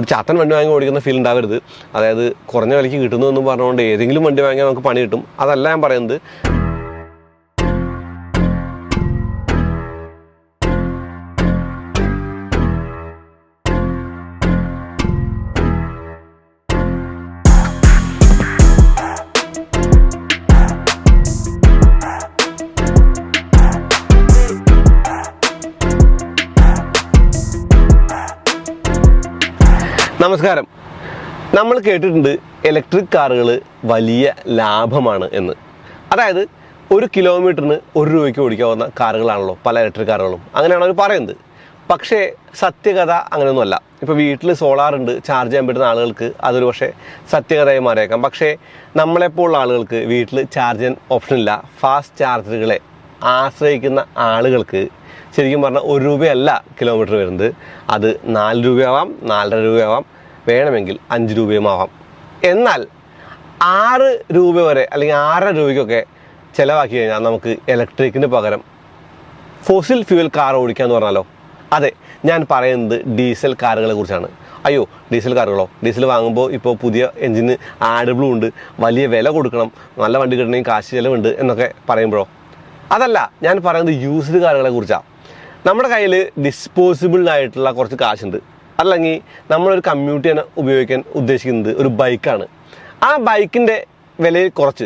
ഒരു ചാത്തൻ വണ്ടി വാങ്ങി ഓടിക്കുന്ന ഫീൽ ഉണ്ടാവരുത്. അതായത് കുറഞ്ഞ വിലയ്ക്ക് കിട്ടുന്നു എന്ന് പറഞ്ഞുകൊണ്ട് ഏതെങ്കിലും വണ്ടി വാങ്ങിയാൽ നമുക്ക് പണി കിട്ടും. അതല്ല ഞാൻ പറയുന്നത്. നമസ്കാരം. നമ്മൾ കേട്ടിട്ടുണ്ട് ഇലക്ട്രിക് കാറുകൾ വലിയ ലാഭമാണ് എന്ന്. അതായത് ഒരു കിലോമീറ്ററിന് ഒരു രൂപയ്ക്ക് ഓടിക്കാവുന്ന കാറുകളാണല്ലോ പല ഇലക്ട്രിക് കാറുകളും അങ്ങനെയാണ് അവർ പറയുന്നത്. പക്ഷേ സത്യകഥ അങ്ങനെയൊന്നുമല്ല. ഇപ്പോൾ വീട്ടിൽ സോളാർ ഉണ്ട് ചാർജ് ചെയ്യാൻ പറ്റുന്ന ആളുകൾക്ക് അതൊരു പക്ഷേ സത്യകഥയായി മാറിയേക്കാം. പക്ഷേ നമ്മളെപ്പോലുള്ള ആളുകൾക്ക് വീട്ടിൽ ചാർജ് ചെയ്യാൻ ഓപ്ഷൻ ഇല്ല. ഫാസ്റ്റ് ചാർജറുകളെ ആശ്രയിക്കുന്ന ആളുകൾക്ക് ശരിക്കും പറഞ്ഞാൽ ഒരു രൂപയല്ല കിലോമീറ്റർ വരുന്നത്. അത് നാല് രൂപയാവാം നാലര രൂപയാവാം വേണമെങ്കിൽ അഞ്ച് രൂപയും ആവാം എന്നാൽ ആറ് രൂപ വരെ അല്ലെങ്കിൽ ആറര രൂപയ്ക്കൊക്കെ ചിലവാക്കി കഴിഞ്ഞാൽ നമുക്ക് ഇലക്ട്രിക്കിന് പകരം ഫോസിൽ ഫ്യൂവൽ കാർ ഓടിക്കാന്ന് പറഞ്ഞാലോ? അതെ ഞാൻ പറയുന്നത് ഡീസൽ കാറുകളെ കുറിച്ചാണ്. അയ്യോ ഡീസൽ കാറുകളോ ഡീസൽ വാങ്ങുമ്പോൾ ഇപ്പോൾ പുതിയ എഞ്ചിന് ആഡബിളും ഉണ്ട്. വലിയ വില കൊടുക്കണം. നല്ല വണ്ടി കിട്ടണമെങ്കിൽ കാശ് ചിലവുണ്ട് എന്നൊക്കെ പറയുമ്പോഴോ? അതല്ല ഞാൻ പറയുന്നത് യൂസ്ഡ് കാറുകളെ കുറിച്ചാണ് നമ്മുടെ കയ്യിൽ ഡിസ്പോസിബിൾ ആയിട്ടുള്ള കുറച്ച് കാശുണ്ട്. അല്ലെങ്കിൽ നമ്മളൊരു കമ്മ്യൂണിറ്റി തന്നെ ഉപയോഗിക്കാൻ ഉദ്ദേശിക്കുന്നത് ഒരു ബൈക്കാണ്. ആ ബൈക്കിന്റെ വിലയിൽ കുറച്ച്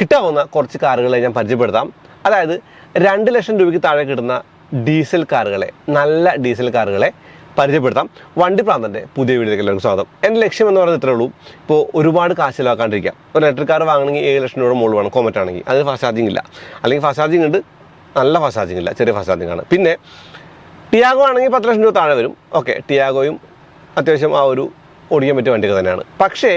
കിട്ടാവുന്ന കുറച്ച് കാറുകളെ ഞാൻ പരിചയപ്പെടുത്താം. അതായത് രണ്ട് ലക്ഷം രൂപയ്ക്ക് താഴെ കിട്ടുന്ന ഡീസൽ കാറുകളെ നല്ല ഡീസൽ കാറുകളെ പരിചയപ്പെടുത്താം. വണ്ടി പ്രാന്തന്റെ പുതിയ വീഡിയോയിലേക്ക് എല്ലാവർക്കും സ്വാഗതം. എന്റെ ലക്ഷ്യം എന്ന് പറയുന്നത് ഇത്രേ ഉള്ളൂ. ഇപ്പോൾ ഒരുപാട് കാശ് ചിലവാക്കാണ്ടിരിക്കാം ഒരു ഇലക്ട്രിക് കാർ വാങ്ങണമെങ്കിൽ ഏഴ് ലക്ഷം രൂപയുടെ മുകളിൽ വേണം കോമറ്റ് ആണെങ്കിൽ. അതിന് ഫാസ്റ്റ് ചാർജിങ് ഇല്ല. അല്ലെങ്കിൽ ഫാസ്റ്റ് ചാർജിങ് ഉണ്ട്. നല്ല ഫാസ്റ്റ് ചാർജിങ് ഇല്ല. ചെറിയ ഫാസ്റ്റ് ചാർജിങ് ആണ്. പിന്നെ ടിയാഗോ ആണെങ്കിൽ പത്ത് ലക്ഷം രൂപ താഴെ വരും. ഓക്കെ ടിയാഗോയും അത്യാവശ്യം ആ ഒരു ഓടിക്കാൻ പറ്റിയ വണ്ടികൾ തന്നെയാണ്. പക്ഷേ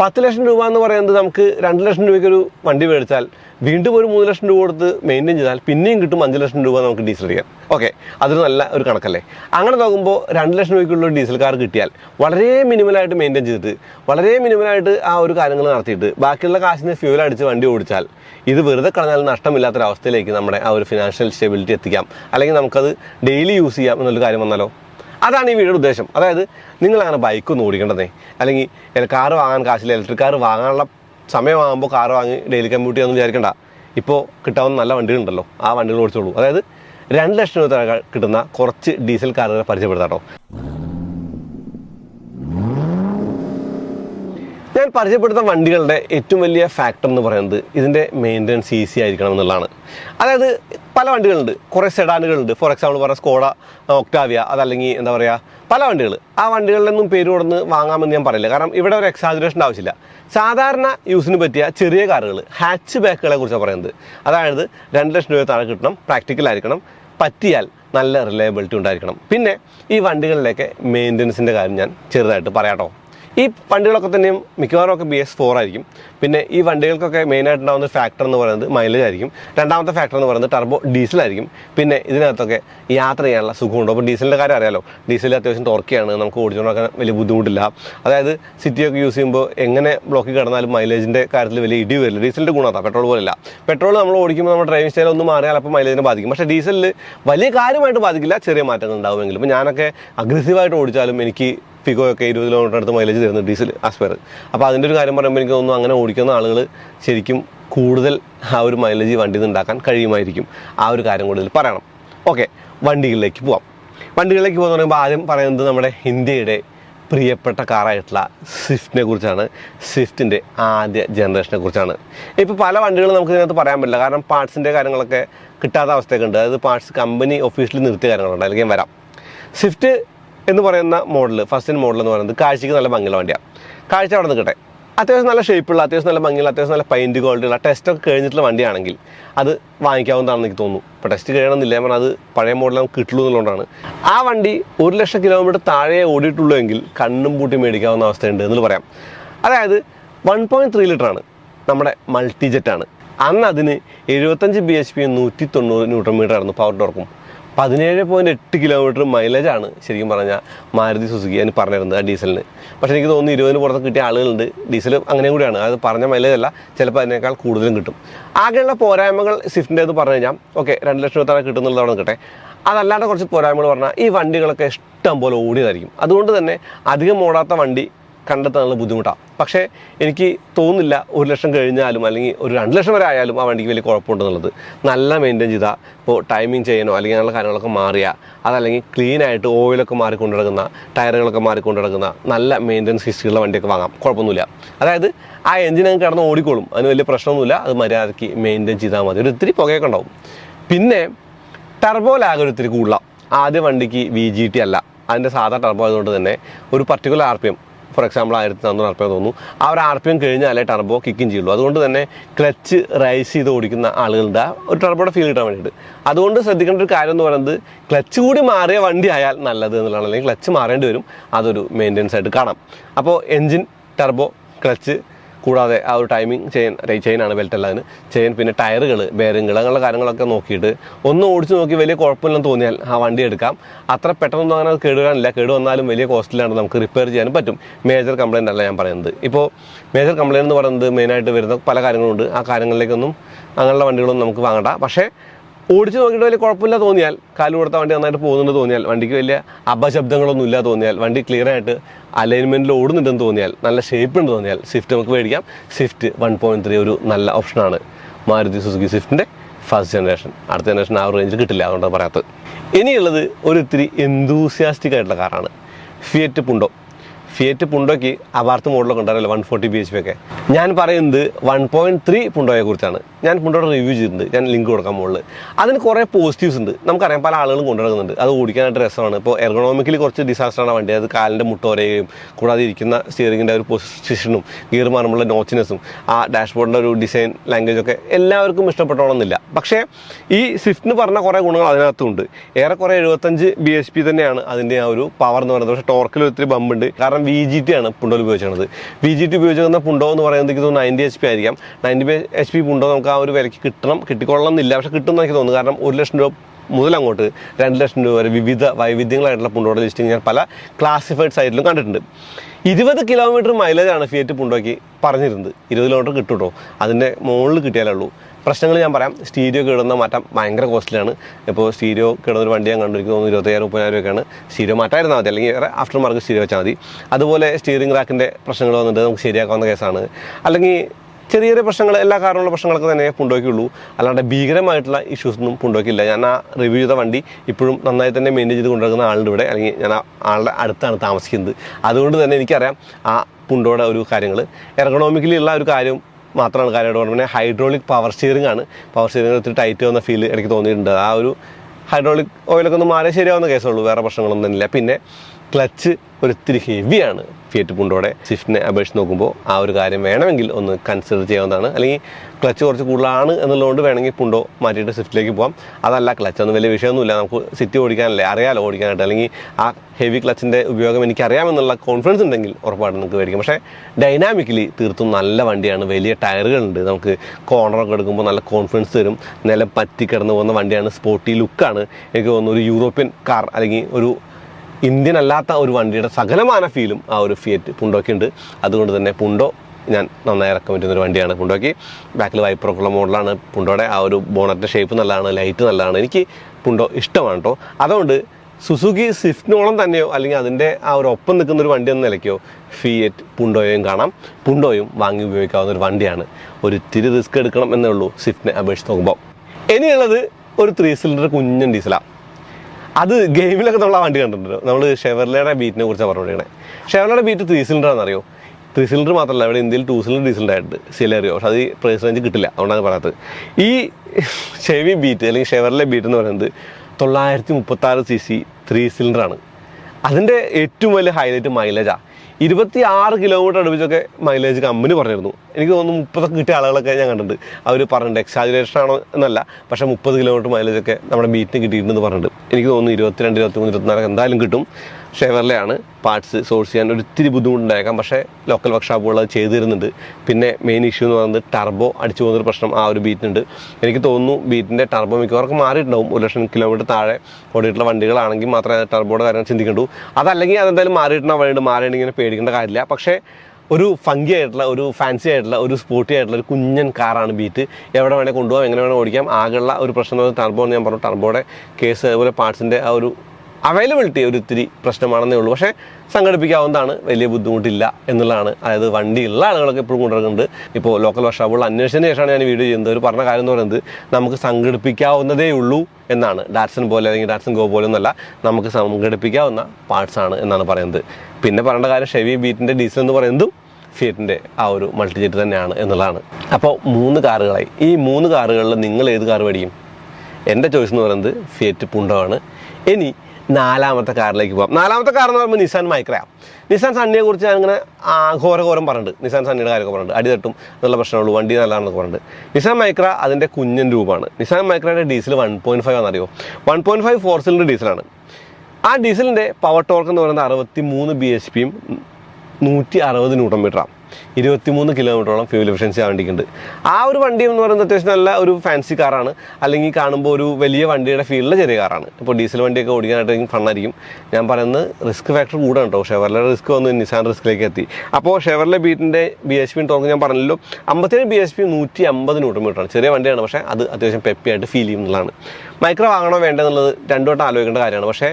പത്ത് ലക്ഷം രൂപ എന്ന് പറയുന്നത് നമുക്ക് രണ്ട് ലക്ഷം രൂപയ്ക്ക് ഒരു വണ്ടി മേടിച്ചാൽ വീണ്ടും ഒരു മൂന്ന് ലക്ഷം രൂപ കൊടുത്ത് മെയിന്റെയിൻ ചെയ്താൽ പിന്നെയും കിട്ടും അഞ്ച് ലക്ഷം രൂപ നമുക്ക് ഡീസൽ അടിക്കാൻ. ഓക്കെ അതൊരു നല്ല ഒരു കണക്കല്ലേ? അങ്ങനെ നോക്കുമ്പോൾ രണ്ട് ലക്ഷം രൂപയ്ക്കുള്ള ഡീസൽ കാർ കിട്ടിയാൽ വളരെ മിനിമലായിട്ട് മെയിന്റെയിൻ ചെയ്തിട്ട് വളരെ മിനിമലായിട്ട് ആ ഒരു കാര്യങ്ങൾ നടത്തിയിട്ട് ബാക്കിയുള്ള കാശിന് ഫ്യൂൽ അടിച്ച് വണ്ടി ഓടിച്ചാൽ ഇത് വെറുതെ കളഞ്ഞാൽ നഷ്ടമില്ലാത്തൊരവസ്ഥയിലേക്ക് നമ്മുടെ ആ ഒരു ഫിനാൻഷ്യൽ സ്റ്റെബിലിറ്റി എത്തിക്കാം. അല്ലെങ്കിൽ നമുക്കത് ഡെയിലി യൂസ് ചെയ്യാം എന്നൊരു കാര്യം വന്നാലോ? അതാണ് ഈ വീഡിയോയുടെ ഉദ്ദേശം. അതായത് നിങ്ങൾ അങ്ങനെ ബൈക്കൊന്നും ഓടിക്കേണ്ടതേ. അല്ലെങ്കിൽ കാർ വാങ്ങാൻ കാശില്ല. ഇലക്ട്രിക് കാർ വാങ്ങാനുള്ള സമയമാകുമ്പോൾ കാർ വാങ്ങി ഡെയിലി കമ്മ്യൂട്ട് ചെയ്യാമെന്ന് വിചാരിക്കണ്ട. ഇപ്പോൾ കിട്ടാവുന്ന നല്ല വണ്ടികളുണ്ടല്ലോ. ആ വണ്ടികൾ ഓടിച്ചോളൂ. അതായത് രണ്ട് ലക്ഷം രൂപ കിട്ടുന്ന കുറച്ച് ഡീസൽ കാറുകളെ പരിചയപ്പെടുത്താട്ടോ ഞാൻ പരിചയപ്പെടുത്തുന്ന വണ്ടികളുടെ ഏറ്റവും വലിയ ഫാക്ടർ എന്ന് പറയുന്നത് ഇതിന്റെ മെയിന്റനൻസ് ഈസി ആയിരിക്കണം എന്നുള്ളതാണ്. അതായത് പല വണ്ടികളുണ്ട്. കുറേ സെഡാനുകളുണ്ട് ഫോർ എക്സാമ്പിൾ പറഞ്ഞ സ്കോഡ ഒക്ടാവിയ അതല്ലെങ്കിൽ എന്താ പറയുക പല വണ്ടികൾ ആ വണ്ടികളിലൊന്നും പേര് കൊടുന്ന് വാങ്ങാമെന്ന് ഞാൻ പറയില്ല. കാരണം ഇവിടെ ഒരു എക്സാജുറേഷൻ ആവശ്യമില്ല. സാധാരണ യൂസിന് പറ്റിയ ചെറിയ കാറുകൾ ഹാച്ച് ബാക്കുകളെ കുറിച്ചാണ് പറയുന്നത്. അതായത് രണ്ട് ലക്ഷം രൂപ താഴെ കിട്ടണം പ്രാക്ടിക്കൽ ആയിരിക്കണം പറ്റിയാൽ നല്ല റിലയബിലിറ്റി ഉണ്ടായിരിക്കണം. പിന്നെ ഈ വണ്ടികളിലേക്ക് മെയിന്റനൻസിന്റെ കാര്യം ഞാൻ ചെറുതായിട്ട് പറയാട്ടോ. ഈ വണ്ടികളൊക്കെ തന്നെയും മിക്കവാറും ഒക്കെ ബി എസ് ഫോർ ആയിരിക്കും. പിന്നെ ഈ വണ്ടികൾക്കൊക്കെ മെയിനായിട്ട് ഉണ്ടാകുന്ന ഫാക്ടർ എന്ന് പറയുന്നത് മൈലേജ് ആയിരിക്കും. രണ്ടാമത്തെ ഫാക്ടർ എന്ന് പറയുന്നത് ടർബോ ഡീസൽ ആയിരിക്കും. പിന്നെ ഇതിനകത്തൊക്കെ യാത്ര ചെയ്യാനുള്ള സുഖമുണ്ട്. അപ്പോൾ ഡീസലിന്റെ കാര്യം അറിയാലോ. ഡീസൽ അത്യാവശ്യം ടോർക്കിയാണ് നമുക്ക് ഓടിച്ചുകൊണ്ട് നടക്കാൻ വലിയ ബുദ്ധിമുട്ടില്ല. അതായത് സിറ്റിയൊക്കെ യൂസ് ചെയ്യുമ്പോൾ എങ്ങനെ ബ്ലോക്കിൽ കിടന്നാലും മൈലേജിന്റെ കാര്യത്തിൽ വലിയ ഇടി വരില്ല. ഡീസലിന്റെ ഗുണമാണ് പെട്രോൾ പോലെയല്ല. പെട്രോൾ നമ്മൾ ഓടിക്കുമ്പോൾ നമ്മുടെ ഡ്രൈവിംഗ് സ്റ്റൈൽ ഒന്ന് മാറിയാൽ അപ്പോൾ മൈലേജിനെ ബാധിക്കും. പക്ഷേ ഡീസലിൽ വലിയ കാര്യമായിട്ട് ബാധിക്കില്ല. ചെറിയ മാറ്റങ്ങൾ ഉണ്ടാവുമെങ്കിലും. ഇപ്പോൾ ഞാനൊക്കെ അഗ്രസീവായിട്ട് ഓടിച്ചാലും എനിക്ക് ഫിഗോ ഒക്കെ ഇരുപത് കിലോമീറ്റർ അടുത്ത് മൈലേജ് തരുന്നു ഡീസൽ ആസ്പയർ അപ്പോൾ അതിന്റെ ഒരു കാര്യം പറയുമ്പോൾ എനിക്ക് തോന്നുന്നു അങ്ങനെ ഓടിക്കുന്ന ആളുകൾ ശരിക്കും കൂടുതൽ ആ ഒരു മൈലേജ് വണ്ടിയിൽ ഉണ്ടാക്കാൻ കഴിയുമായിരിക്കും. ആ ഒരു കാര്യം കൂടുതൽ പറയണം. ഓക്കെ വണ്ടികളിലേക്ക് പോവാം. വണ്ടികളിലേക്ക് പോകുന്ന പറയുമ്പോൾ ആദ്യം പറയുന്നത് നമ്മുടെ ഇന്ത്യയുടെ പ്രിയപ്പെട്ട കാറായിട്ടുള്ള സ്വിഫ്റ്റിനെ കുറിച്ചാണ്. സ്വിഫ്റ്റിന്റെ ആദ്യ ജനറേഷനെ കുറിച്ചാണ്. ഇപ്പോൾ പല വണ്ടികളും നമുക്ക് ഇതിനകത്ത് പറയാൻ പറ്റില്ല. കാരണം പാർട്സിന്റെ കാര്യങ്ങളൊക്കെ കിട്ടാത്ത അവസ്ഥയൊക്കെ ഉണ്ട്. അതായത് പാർട്സ് കമ്പനി ഒഫീഷ്യലി നിർത്തിയ കാര്യങ്ങളുണ്ട്. അല്ലെങ്കിൽ വരാം. സ്വിഫ്റ്റ് എന്ന് പറയുന്ന മോഡൽ ഫസ്റ്റ് ഇൻ മോഡൽ എന്ന് പറയുന്നത് കാഴ്ചയ്ക്ക് നല്ല ഭംഗിയുള്ള വണ്ടിയാണ് കാഴ്ച അവിടെ നിൽക്കട്ടെ. അത്യാവശ്യം നല്ല ഷേപ്പുള്ള അത്യാവശ്യം നല്ല ഭംഗിയുള്ള അത്യാവശ്യം നല്ല പെയിന്റ് ക്വാളിറ്റിയുള്ള ടെസ്റ്റൊക്കെ കഴിഞ്ഞിട്ടുള്ള വണ്ടിയാണെങ്കിൽ അത് വാങ്ങിക്കാവുന്നതാണെന്ന് എനിക്ക് തോന്നുന്നു. ഇപ്പോൾ ടെസ്റ്റ് കഴിയണമെന്നില്ല. ഞാൻ അത് പഴയ മോഡൽ നമുക്ക് കിട്ടുള്ളൂ ആ വണ്ടി ഒരു ലക്ഷം കിലോമീറ്റർ താഴെ ഓടിയിട്ടുള്ളൂ എങ്കിൽ കണ്ണും പൂട്ടി മേടിക്കാവുന്ന അവസ്ഥയുണ്ട് എന്ന് പറയാം. അതായത് വൺ പോയിന്റ് ത്രീ ലിറ്ററാണ് നമ്മുടെ മൾട്ടിജെറ്റാണ് അന്ന് അതിന് എഴുപത്തഞ്ച് ബി എച്ച് പി നൂറ്റി തൊണ്ണൂറ് ന്യൂട്രൺ മീറ്റർ ആയിരുന്നു പവർ ടോർക്കും പതിനേഴ് പോയിന്റ് എട്ട് കിലോമീറ്റർ മൈലേജാണ് ശരിക്കും പറഞ്ഞാൽ മാരുതി സുസുക്കി അതിന് പറഞ്ഞിരുന്നത് ആ ഡീസലിന്. പക്ഷേ എനിക്ക് തോന്നുന്നു ഇരുപതിന് പുറത്ത് കിട്ടിയ ആളുകളുണ്ട്. ഡീസൽ അങ്ങനെയും കൂടിയാണ്. അത് പറഞ്ഞ മൈലേജ് അല്ല. ചിലപ്പോൾ അതിനേക്കാൾ കൂടുതലും കിട്ടും. ആകെയുള്ള പോരായ്മകൾ സ്വിഫ്റ്റിന്റെ എന്ന് പറഞ്ഞു കഴിഞ്ഞാൽ ഓക്കെ രണ്ട് ലക്ഷം രൂപ കിട്ടുന്നുള്ളതാണ് കിട്ടെ അതല്ലാണ്ട് കുറച്ച് പോരായ്മകൾ പറഞ്ഞാൽ ഈ വണ്ടികളൊക്കെ ഇഷ്ടം പോലെ ഓടിയതായിരിക്കും. അതുകൊണ്ട് തന്നെ അധികം ഓടാത്ത വണ്ടി കണ്ടെത്താനുള്ള ബുദ്ധിമുട്ടാണ് പക്ഷേ എനിക്ക് തോന്നുന്നില്ല ഒരു ലക്ഷം കഴിഞ്ഞാലും അല്ലെങ്കിൽ ഒരു രണ്ട് ലക്ഷം വരെ ആയാലും ആ വണ്ടിക്ക് വലിയ കുഴപ്പമുണ്ടെന്നുള്ളത്. നല്ല മെയിന്റെയിൻ ചെയ്താൽ ഇപ്പോൾ ടൈമിംഗ് ചെയ്യാനോ അല്ലെങ്കിൽ അങ്ങനെയുള്ള കാര്യങ്ങളൊക്കെ മാറിയാൽ അതല്ലെങ്കിൽ ക്ലീൻ ആയിട്ട് ഓയിലൊക്കെ മാറിക്കൊണ്ട് നടക്കുന്ന ടയറുകളൊക്കെ മാറിക്കൊണ്ട് നടക്കുന്ന നല്ല മെയിന്റെനൻസ് ഹിസ്റ്ററിയുള്ള വണ്ടിയൊക്കെ വാങ്ങാം. കുഴപ്പമൊന്നുമില്ല. അതായത് ആ എഞ്ചിൻ അങ്ങ് കിടന്ന് ഓടിക്കോളും. അതിന് വലിയ പ്രശ്നമൊന്നുമില്ല. അത് മര്യാദയ്ക്ക് മെയിന്റെയിൻ ചെയ്താൽ മതി. ഒരു ഇത്തിരി പുകയൊക്കെ ഉണ്ടാവും. പിന്നെ ടർബോ ലാഗ് ഒരു ഇത്തിരി കൂടുതലാണ് ആദ്യ വണ്ടിക്ക് വി ജി ടി അല്ല. അതിന്റെ സാധാ ടർബോ ആയതുകൊണ്ട് തന്നെ ഒരു particular R P M for example ആയിരത്തി നാനൂറ് ആർ പി എം തോന്നുന്നു. ആ ഒരു ആർ പി എം കഴിഞ്ഞാലേ ടർബോ കിക്കും ചെയ്യുള്ളൂ. അതുകൊണ്ട് തന്നെ ക്ലച്ച് റൈസ് ചെയ്ത് ഓടിക്കുന്ന ആളുകളുടെ ഒരു ടർബോയുടെ ഫീൽ കിട്ടാൻ വേണ്ടിയിട്ട്. അതുകൊണ്ട് ശ്രദ്ധിക്കേണ്ട ഒരു കാര്യം എന്ന് പറയുന്നത് ക്ലച്ച് കൂടി മാറിയ വണ്ടി ആയാൽ നല്ലത് എന്നുള്ളതാണ്. അല്ലെങ്കിൽ ക്ലച്ച് മാറേണ്ടി വരും. അതൊരു മെയിന്റെനൻസ് ആയിട്ട് കാണാം. അപ്പോൾ എൻജിൻ ടർബോ ക്ലച്ച് കൂടാതെ ആ ഒരു ടൈമിംഗ് ചെയിൻ ചെയിനാണ് ബെൽറ്റ് അല്ലാതിന് ചെയിൻ പിന്നെ ടയറുകൾ ബെയറിങ്ങൾ അങ്ങനെയുള്ള കാര്യങ്ങളൊക്കെ നോക്കിയിട്ട് ഒന്ന് ഓടിച്ച് നോക്കി വലിയ കുഴപ്പമില്ലെന്ന് തോന്നിയാൽ ആ വണ്ടി എടുക്കാം. അത്ര പെട്ടെന്നൊന്നും അങ്ങനെ അത് കേടുവരാനില്ല കേട് വന്നാലും വലിയ കോസ്റ്റിലാണ് നമുക്ക് റിപ്പയർ ചെയ്യാനും പറ്റും. മേജർ കംപ്ലയിന്റ് അല്ല ഞാൻ പറയുന്നത്. ഇപ്പോൾ മേജർ കംപ്ലയിന്റ് എന്ന് പറയുന്നത് മെയിനായിട്ട് വരുന്ന പല കാര്യങ്ങളുണ്ട്. ആ കാര്യങ്ങളിലേക്കൊന്നും അങ്ങനെയുള്ള വണ്ടികളൊന്നും നമുക്ക് വാങ്ങണ്ട. പക്ഷേ ഓടിച്ച് നോക്കിയിട്ട് വലിയ കുഴപ്പമില്ല തോന്നിയാൽ കാൽ കൊടുത്ത വണ്ടി നന്നായിട്ട് പോകുന്നുണ്ട് തോന്നിയാൽ വണ്ടിക്ക് വലിയ അപശബ്ദങ്ങളൊന്നും ഇല്ല തോന്നിയാൽ വണ്ടി ക്ലിയർ ആയിട്ട് അലൈൻമെന്റിൽ ഓടുന്നുണ്ടെന്ന് തോന്നിയാൽ നല്ല ഷേപ്പ് ഉണ്ട് തോന്നിയാൽ സ്വിഫ്റ്റ് നമുക്ക് മേടിക്കാം. സ്വിഫ്റ്റ് വൺ പോയിന്റ് ത്രീ ഒരു നല്ല ഓപ്ഷനാണ് മാരുതി സുസുക്കി സ്വിഫ്റ്റിന്റെ ഫസ്റ്റ് ജനറേഷൻ അടുത്ത ജനറേഷൻ ആ റേഞ്ചിൽ കിട്ടില്ല അതുകൊണ്ടാണ് പറയാത്തത്. ഇനിയുള്ളത് ഒരു ഇത്തിരി എന്തൂസിയാസ്റ്റിക് ആയിട്ടുള്ള കാറാണ് ഫിയറ്റ് പുണ്ടോ ഫിയറ്റ് പുണ്ടോയ്ക്ക് അപാർത്ത് മോഡലൊക്കെ ഉണ്ടാവില്ല one forty B H P ഒക്കെ. ഞാൻ പറയുന്നത് വൺ പോയിന്റ് ത്രീ പുണ്ടോയെ കുറിച്ചാണ്. ഞാൻ പുണ്ടോയുടെ റിവ്യൂ ചെയ്തിട്ടുണ്ട്. ഞാൻ ലിങ്ക് കൊടുക്കാൻ മുകളിൽ അതിന് കുറേ പോസിറ്റീവ്സ് ഉണ്ട്. നമുക്കറിയാം പല ആളുകളും കൊണ്ടുനടക്കുന്നുണ്ട് അത് ഓടിക്കാനായിട്ട് രസമാണ്. ഇപ്പോൾ എർഗണോമിക്കലി കുറച്ച് ഡിസാസ്റ്ററാണ് വണ്ടി. അത് കാലിന്റെ മുട്ടോരയും കൂടാതെ ഇരിക്കുന്ന സ്റ്റിയറിങ്ങിന്റെ ഒരു പൊസിഷനും ഗിയർ മാറുമ്പോൾ നോച്ചിനെസ്സും ആ ഡാഷ്ബോർഡിന്റെ ഒരു ഡിസൈൻ ലാംഗ്വേജ് ഒക്കെ എല്ലാവർക്കും ഇഷ്ടപ്പെട്ടോണമെന്നില്ല പക്ഷേ ഈ സ്വിഫ്റ്റിന് പറഞ്ഞ കുറേ ഗുണങ്ങൾ അതിനകത്തുണ്ട്. ഏറെക്കുറെ എഴുപത്തഞ്ച് ബി എച്ച് പി തന്നെയാണ് അതിന്റെ ആ ഒരു പവർ എന്ന് പറയുന്നത്. പക്ഷേ ടോർക്കിൽ ഒത്തിരി ബമ്പ് ഉണ്ട്. കാരണം വി ജി ടി ആണ് പുണ്ടോയിൽ ഉപയോഗിച്ചിരുന്നത് വി ജി ടി ഉപയോഗിച്ചിരുന്ന പുണ്ടോ എന്ന് പറയുന്നത് എനിക്ക് തോന്നുന്നു നയന്റി എച്ച് പി ആയിരിക്കാം. നയന്റി എച്ച് പി പുണ്ടോ നമുക്ക് ആ ഒരു വിലയ്ക്ക് കിട്ടണം. കിട്ടിക്കൊള്ളണം എന്നില്ല പക്ഷേ കിട്ടുമെന്ന് എനിക്ക് തോന്നുന്നു. കാരണം ഒരു ലക്ഷം രൂപ മുതൽ അങ്ങോട്ട് രണ്ട് ലക്ഷം രൂപ വരെ വിവിധ വൈവിധ്യങ്ങളായിട്ടുള്ള പുണ്ടോയുടെ ലിസ്റ്റിംഗ് ഞാൻ പല ക്ലാസിഫൈഡ് സൈറ്റിലും കണ്ടിട്ടുണ്ട്. ഇരുപത് കിലോമീറ്റർ മൈലേജാണ് ഫിയറ്റ് പുണ്ടോയ്ക്ക് പറഞ്ഞിരുന്നത്. ഇരുപത് കിലോമീറ്റർ കിട്ടും കേട്ടോ അതിന്റെ മുകളിൽ കിട്ടിയാലേ ഉള്ളൂ. പ്രശ്നങ്ങൾ ഞാൻ പറയാം. സ്റ്റീരിയോ കിടുന്ന മാറ്റം ഭയങ്കര കോസ്റ്റ്ലിയാണ് ഇപ്പോൾ സ്റ്റീരിയോ കിടന്ന ഒരു വണ്ടി ഞാൻ കണ്ടിരിക്കുന്നു തോന്നുന്നു ഇരുപത്തയ്യായിരം മുപ്പതിനായിരം രൂപയ്ക്കാണ്. സ്റ്റീരിയോ മാറ്റായിരുന്നാൽ മതി. അല്ലെങ്കിൽ വേറെ ആഫ്റ്റർ മാർക്ക് സ്റ്റീരിയോ വെച്ചാൽ മതി. അതുപോലെ സ്റ്റിയറിംഗ് റാക്കിന്റെ പ്രശ്നങ്ങൾ വന്നിട്ട് നമുക്ക് ശരിയാക്കാവുന്ന കേസാണ്. അല്ലെങ്കിൽ ചെറിയ ചെറിയ പ്രശ്നങ്ങൾ എല്ലാ കാരണമുള്ള പ്രശ്നങ്ങളൊക്കെ തന്നെ പുണ്ടോക്കിയുള്ളൂ അല്ലാണ്ട് ഭീകരമായിട്ടുള്ള ഇഷ്യൂസ് ഒന്നും പുണ്ടോക്കില്ല ഞാൻ ആ റിവ്യൂ ചെയ്ത വണ്ടി ഇപ്പോഴും നന്നായി തന്നെ മെയിന്റെയിൻ ചെയ്ത് കൊണ്ടുവരുന്ന ആളുടെ ഇവിടെ. അല്ലെങ്കിൽ ഞാൻ ആളുടെ അടുത്താണ് താമസിക്കുന്നത്. അതുകൊണ്ട് തന്നെ എനിക്കറിയാം ആ പുണ്ടോയുടെ ഒരു കാര്യങ്ങൾ എർഗണോമിക്കലി ഉള്ള ഒരു കാര്യം മാത്രമാണ് കാര്യമായിട്ട് പറഞ്ഞത് പിന്നെ ഹൈഡ്രോളിക് പവർ സ്റ്റിയറിംഗ് ആണ്. പവർ സ്റ്റിയറിംഗ് ഒത്തിരി ടൈറ്റ് വന്ന ഫീൽ എനിക്ക് തോന്നിയിട്ടുണ്ട്. ആ ഒരു ഹൈഡ്രോളിക് ഓയിലൊക്കെ ഒന്ന് മാറിയാൽ ശരിയാവുന്ന കേസുള്ളൂ വേറെ പ്രശ്നങ്ങളൊന്നും ഇല്ല. പിന്നെ ക്ലച്ച് ഒരിത്തിരി ഹെവിയാണ് ഫിയറ്റ് പുണ്ടോടെ സ്വിഫ്റ്റിനെ അപേക്ഷിച്ച് നോക്കുമ്പോൾ ആ ഒരു കാര്യം വേണമെങ്കിൽ ഒന്ന് കൺസിഡർ ചെയ്യാവുന്നതാണ്. അല്ലെങ്കിൽ ക്ലച്ച് കുറച്ച് കൂടുതലാണ് എന്നുള്ളതുകൊണ്ട് വേണമെങ്കിൽ പുണ്ടോ മാറ്റിയിട്ട് സ്വിഫ്റ്റിലേക്ക് പോകാം അതല്ല ക്ലച്ച് ഒന്നും വലിയ വിഷയമൊന്നുമില്ല. നമുക്ക് സിറ്റി ഓടിക്കാനല്ലേ അറിയാലോ ഓടിക്കാനായിട്ട്. അല്ലെങ്കിൽ ആ ഹെവി ക്ലച്ചിന്റെ ഉപയോഗം എനിക്കറിയാമെന്നുള്ള കോൺഫിഡൻസ് ഉണ്ടെങ്കിൽ ഉറപ്പായിട്ടും നമുക്ക് മേടിക്കും. പക്ഷേ ഡൈനാമിക്കലി തീർത്തും നല്ല വണ്ടിയാണ്. വലിയ ടയറുകളുണ്ട്. നമുക്ക് കോർണറൊക്കെ എടുക്കുമ്പോൾ നല്ല കോൺഫിഡൻസ് തരും. നിലം പറ്റി കിടന്ന് പോകുന്ന വണ്ടിയാണ് സ്പോർട്ടി ലുക്കാണ്. എനിക്ക് തോന്നുന്നു ഒരു യൂറോപ്യൻ കാർ അല്ലെങ്കിൽ ഒരു ഇന്ത്യൻ അല്ലാത്ത ഒരു വണ്ടിയുടെ സകലമാന ഫീലും ആ ഒരു ഫിയറ്റ് പുണ്ടോക്കി ഉണ്ട്. അതുകൊണ്ട് തന്നെ പുണ്ടോ ഞാൻ നന്നായി റെക്കമെൻഡ് ചെയ്യുന്ന ഒരു വണ്ടിയാണ് പുണ്ടോക്കി ബാക്കിൽ വൈപ്പറൊക്കെയുള്ള മോഡലാണ് പുണ്ടോടെ ആ ഒരു ബോണറ്റിന്റെ ഷേപ്പ് നല്ലതാണ് ലൈറ്റ് നല്ലതാണ്. എനിക്ക് പുണ്ടോ ഇഷ്ടമാണ് കേട്ടോ അതുകൊണ്ട് സുസുക്കി സ്വിഫ്റ്റിനോളം തന്നെയോ അല്ലെങ്കിൽ അതിന്റെ ആ ഒരു ഒപ്പം നിൽക്കുന്ന ഒരു വണ്ടി എന്ന നിലയ്ക്കോ. ഫിയറ്റ് പുണ്ടോയും കാണാം. പുണ്ടോയും വാങ്ങി ഉപയോഗിക്കാവുന്ന ഒരു വണ്ടിയാണ്. ഒരു ഇത്തിരി റിസ്ക് എടുക്കണം എന്നേ ഉള്ളൂ സ്വിഫ്റ്റിനെ അപേക്ഷിച്ച് നോക്കുമ്പോൾ ഇനിയുള്ളത് ഒരു ത്രീ സിലിണ്ടർ കുഞ്ഞൻ ഡീസലാണ് അത് ഗെയിമിലൊക്കെ നമ്മൾ ആ വണ്ടി കണ്ടിട്ടുണ്ട്. നമ്മൾ ഷെവർലയുടെ ബീറ്റിനെ കുറിച്ചാണ് പറഞ്ഞുകൊണ്ടിരിക്കണേ ഷെവർലയുടെ ബീറ്റ് ത്രീ സിലിണ്ടർ ആണെന്നറിയോ? ത്രീ സിലിണ്ടർ മാത്രമല്ല ഇവിടെ ഇന്ത്യയിൽ ടു സിലിണ്ടർ ഡീസിൽ ആയിട്ട് സിലറിയോ പക്ഷെ അത് പ്രൈസ് റേഞ്ച് കിട്ടില്ല. അതുകൊണ്ടാണ് പറയാത്തത്. ഈ ഷെവി ബീറ്റ് അല്ലെങ്കിൽ ഷെവർലെ ബീറ്റ് എന്ന് പറയുന്നത് തൊള്ളായിരത്തി മുപ്പത്താറ് സി സി ത്രീ സിലിണ്ടറാണ് അതിന്റെ ഏറ്റവും വലിയ ഹൈലൈറ്റ് മൈലേജാണ് ഇരുപത്തി ആറ് കിലോമീറ്റർ അടുപ്പിച്ചൊക്കെ മൈലേജ് കമ്പനി പറഞ്ഞിരുന്നു. എനിക്ക് തോന്നുന്നു മുപ്പതൊക്കെ കിട്ടിയ ആളുകളൊക്കെ ഞാൻ കണ്ടിട്ടുണ്ട്. അവർ പറഞ്ഞിട്ടുണ്ട് എക്സാജുറേഷൻ ആണോ? എന്നല്ല. പക്ഷേ മുപ്പത് കിലോമീറ്റർ മൈലേജ് ഒക്കെ നമ്മുടെ ബീറ്റിന് കിട്ടിയിട്ടുണ്ടെന്ന് പറഞ്ഞിട്ടുണ്ട്. എനിക്ക് തോന്നുന്നു ഇരുപത്തിരണ്ട് ഇരുപത്തിമൂന്ന് ഇരുപത്തിനാലൊക്കെ എന്തായാലും കിട്ടും. ഷെവർലെയാണ് പാർട്സ് സോഴ്സ് ചെയ്യാൻ ഒരു ഇത്തിരി ബുദ്ധിമുട്ടുണ്ടായേക്കാം. പക്ഷേ ലോക്കൽ വർക്ക്ഷോപ്പുകൾ അത് ചെയ്തു തരുന്നുണ്ട്. പിന്നെ മെയിൻ ഇഷ്യൂ എന്ന് പറയുന്നത് ടർബോ അടിച്ചു പോകുന്നൊരു പ്രശ്നം ആ ഒരു ബീറ്റിനുണ്ട്. എനിക്ക് തോന്നുന്നു ബീറ്റിന്റെ ടർബോ മിക്കവർക്ക് മാറിയിട്ടുണ്ടാവും. ഒരു ലക്ഷം കിലോമീറ്റർ താഴെ ഓടിയിട്ടുള്ള വണ്ടികളാണെങ്കിൽ മാത്രമേ ടർബോയുടെ കാര്യം ചിന്തിക്കേണ്ടൂ. അതല്ലെങ്കിൽ അതെന്തായാലും മാറിയിട്ടുണ്ടാവും വഴിയുണ്ട് മാറിയിട്ട് ഇങ്ങനെ പേടിക്കേണ്ട കാര്യമില്ല. പക്ഷേ ഒരു ഫങ്കി ആയിട്ടുള്ള ഒരു ഫാൻസി ആയിട്ടുള്ള ഒരു സ്പോർട്ടി ആയിട്ടുള്ള ഒരു കുഞ്ഞൻ കാറാണ് ബീറ്റ്. എവിടെ വേണേൽ കൊണ്ടുപോകാം എങ്ങനെ വേണേൽ ഓടിക്കാം. ആകെയുള്ള ഒരു പ്രശ്നം ടർബോ എന്ന് ഞാൻ പറഞ്ഞു. ടർബോയുടെ കേസ് അതുപോലെ പാർട്സിന്റെ ആ ഒരു അവൈലബിലിറ്റി ഒരു ഇത്തിരി പ്രശ്നമാണെന്നേ ഉള്ളൂ. പക്ഷേ സംഘടിപ്പിക്കാവുന്നതാണ്. വലിയ ബുദ്ധിമുട്ടില്ല എന്നുള്ളതാണ്. അതായത് വണ്ടിയുള്ള ആളുകളൊക്കെ എപ്പോഴും കൊണ്ടുവരുന്നുണ്ട്. ഇപ്പോൾ ലോക്കൽ വർഷാപ്പുകൾ അന്വേഷിച്ചതിന് ശേഷമാണ് ഞാൻ വീഡിയോ ചെയ്യുന്നത്. ഒരു പറഞ്ഞ കാര്യം എന്ന് പറയുന്നത് നമുക്ക് സംഘടിപ്പിക്കാവുന്നതേ ഉള്ളൂ എന്നാണ്. ഡാറ്റ്സൺ പോലെ അല്ലെങ്കിൽ ഡാറ്റ്സൺ ഗോ പോലെ ഒന്നല്ല നമുക്ക് സംഘടിപ്പിക്കാവുന്ന പാർട്സ് ആണ് എന്നാണ് പറയുന്നത്. പിന്നെ പറയേണ്ട കാര്യം ഷെവി ബീറ്റിന്റെ ഡീസൽ എന്ന് പറയുന്നതും ഫിയറ്റിന്റെ ആ ഒരു മൾട്ടിജെറ്റ് തന്നെയാണ് എന്നുള്ളതാണ്. അപ്പോൾ മൂന്ന് കാറുകളായി. ഈ മൂന്ന് കാറുകളിൽ നിങ്ങൾ ഏത് കാർ മേടിക്കും? എന്റെ ചോയ്സ് എന്ന് പറയുന്നത് ഫിയറ്റ് പുണ്ടോ ആണ്. ഇനി നാലാമത്തെ കാറിലേക്ക് പോകാം നാലാമത്തെ കാർ എന്ന് പറയുമ്പോൾ നിസാൻ മൈക്ര നിസാൻ സണ്ണിയെ കുറിച്ച് ഞാനിങ്ങനെ ആ, ഘോരഘോരം പറഞ്ഞിട്ടുണ്ട്. നിസാൻ സണ്ണിയുടെ കാര്യമൊക്കെ പറഞ്ഞിട്ടുണ്ട്. അടി തട്ടും എന്നുള്ള പ്രശ്നമുള്ളൂ വണ്ടി നല്ലതാണെന്നൊക്കെ പറഞ്ഞിട്ട് നിസാൻ മൈക്ര അതിന്റെ കുഞ്ഞൻ രൂപമാണ്. നിസാൻ മൈക്രയുടെ diesel one point five ആണെന്നറിയോ? One point five four cylinder ഡീസലാണ് ആ ഡീസലിന്റെ പവർ ടോർക്ക് എന്ന് പറയുന്നത് അറുപത്തി മൂന്ന് ബി എച്ച് പിയും നൂറ്റി അറുപത് ന്യൂട്ടൺ മീറ്ററാണ് ഇരുപത്തിമൂന്ന് കിലോമീറ്ററോളം ഫ്യൂൽ എഫിഷ്യൻസി ആ വണ്ടിക്കുണ്ട് ആ ഒരു വണ്ടി എന്ന് പറയുന്നത് അത്യാവശ്യം നല്ല ഒരു ഫാൻസി കാറാണ് അല്ലെങ്കിൽ കാണുമ്പോൾ ഒരു വലിയ വണ്ടിയുടെ ഫീൽഡിലെ ചെറിയ കാറാണ് ഇപ്പോൾ ഡീസൽ വണ്ടിയൊക്കെ ഓടിക്കാനായിട്ട് ഫണ്ണായിരിക്കും ഞാൻ പറയുന്നത് റിസ്ക് ഫാക്ടർ കൂടെ കേട്ടോ ഷെവർലെ റിസ്ക് വന്ന് നിസാൻ റിസ്കിലേക്ക് എത്തി. അപ്പോൾ ഷെവർലെ ബീറ്റിന്റെ ബി എച്ച് പി ടോർക്ക് ഞാൻ പറഞ്ഞല്ലോ. അമ്പത്തേഴ് ബി എച്ച് പി നൂറ്റി അമ്പത് ന്യൂട്ടൺ മീറ്ററാണ് ചെറിയ വണ്ടിയാണ് പക്ഷേ അത് അത്യാവശ്യം പെപ്പിയായിട്ട് ഫീൽ ചെയ്യുന്നതാണ് മൈക്രോ വാങ്ങണോ വേണ്ടെന്നുള്ളത് രണ്ടു വട്ടം ആലോചിക്കേണ്ട കാര്യമാണ്. പക്ഷേ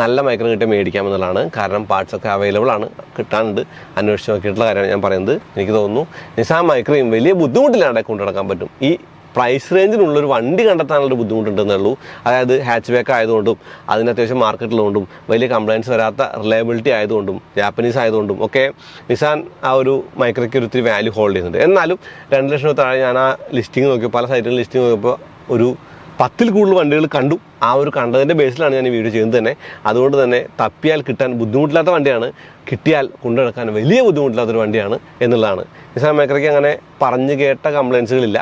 നല്ല മൈക്രോ കിട്ടിയ മേടിക്കാമെന്നുള്ളതാണ് കാരണം പാർട്സ് ഒക്കെ അവൈലബിൾ ആണ് കിട്ടാനുണ്ട്. അന്വേഷിച്ച് നോക്കിയിട്ടുള്ള കാര്യമാണ് ഞാൻ പറയുന്നത്. എനിക്ക് തോന്നുന്നു. നിസാം മൈക്രോയും വലിയ ബുദ്ധിമുട്ടില്ലാണ്ട് കൊണ്ടു നടക്കാൻ പറ്റും. ഈ പ്രൈസ് റേഞ്ചിനുള്ളൊരു വണ്ടി കണ്ടെത്താനുള്ള ബുദ്ധിമുട്ടുണ്ടെന്നേ ഉള്ളൂ അതായത് ഹാച്ച് ബാക്ക് ആയതുകൊണ്ടും അതിന് അത്യാവശ്യം മാർക്കറ്റിലുകൊണ്ടും വലിയ കംപ്ലയിൻസ് വരാത്ത റിലയബിലിറ്റി ആയതുകൊണ്ടും ജാപ്പനീസ് ആയതുകൊണ്ടും ഒക്കെ നിസാൻ ആ ഒരു മൈക്രോയ്ക്ക് ഒരു ഒത്തിരി വാല്യൂ ഹോൾഡ് ചെയ്യുന്നുണ്ട്. എന്നാലും രണ്ട് ലക്ഷം താഴെ ഞാൻ ആ ലിസ്റ്റിംഗ് നോക്കിയപ്പോൾ പല സൈറ്റുകളിൽ ലിസ്റ്റിംഗ് നോക്കിയപ്പോൾ ഒരു പത്തിൽ കൂടുതൽ വണ്ടികൾ കണ്ടു. ആ ഒരു കണ്ടതിന്റെ ബേസിലാണ് ഞാൻ ഈ വീഡിയോ ചെയ്യുന്നത് തന്നെ. അതുകൊണ്ട് തന്നെ തപ്പിയാൽ കിട്ടാൻ ബുദ്ധിമുട്ടില്ലാത്ത വണ്ടിയാണ്. കിട്ടിയാൽ കൊണ്ടുനടക്കാൻ വലിയ ബുദ്ധിമുട്ടില്ലാത്തൊരു വണ്ടിയാണ് എന്നുള്ളതാണ്. നിസാൻ മേക്കറയ്ക്ക് അങ്ങനെ പറഞ്ഞു കേട്ട കംപ്ലയിൻസുകളില്ല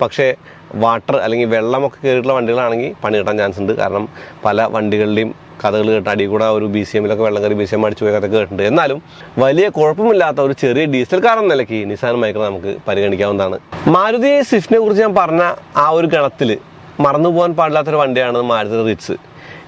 പക്ഷേ വാട്ടർ അല്ലെങ്കിൽ വെള്ളമൊക്കെ കയറിയിട്ടുള്ള വണ്ടികളാണെങ്കിൽ പണി കിട്ടാൻ ചാൻസ് ഉണ്ട്. കാരണം പല വണ്ടികളുടെയും കഥകൾ കേട്ട് അടി കൂടെ ഒരു ബി സി എമ്മിലൊക്കെ വെള്ളം കയറി ബി സി എം അടിച്ചു പോയ കഥയൊക്കെ കേട്ടിട്ടുണ്ട്. എന്നാലും വലിയ കുഴപ്പമില്ലാത്ത ഒരു ചെറിയ ഡീസൽ കാർ എന്ന നിലയ്ക്ക് നിസാൻ മൈക്രോ നമുക്ക് പരിഗണിക്കാവുന്നതാണ്. മാരുതി സ്വിഫ്റ്റിനെ കുറിച്ച് ഞാൻ പറഞ്ഞ ആ ഒരു ഗണത്തിൽ മറന്നു പോകാൻ പാടില്ലാത്തൊരു വണ്ടിയാണ് മാരുതി റിറ്റ്സ്.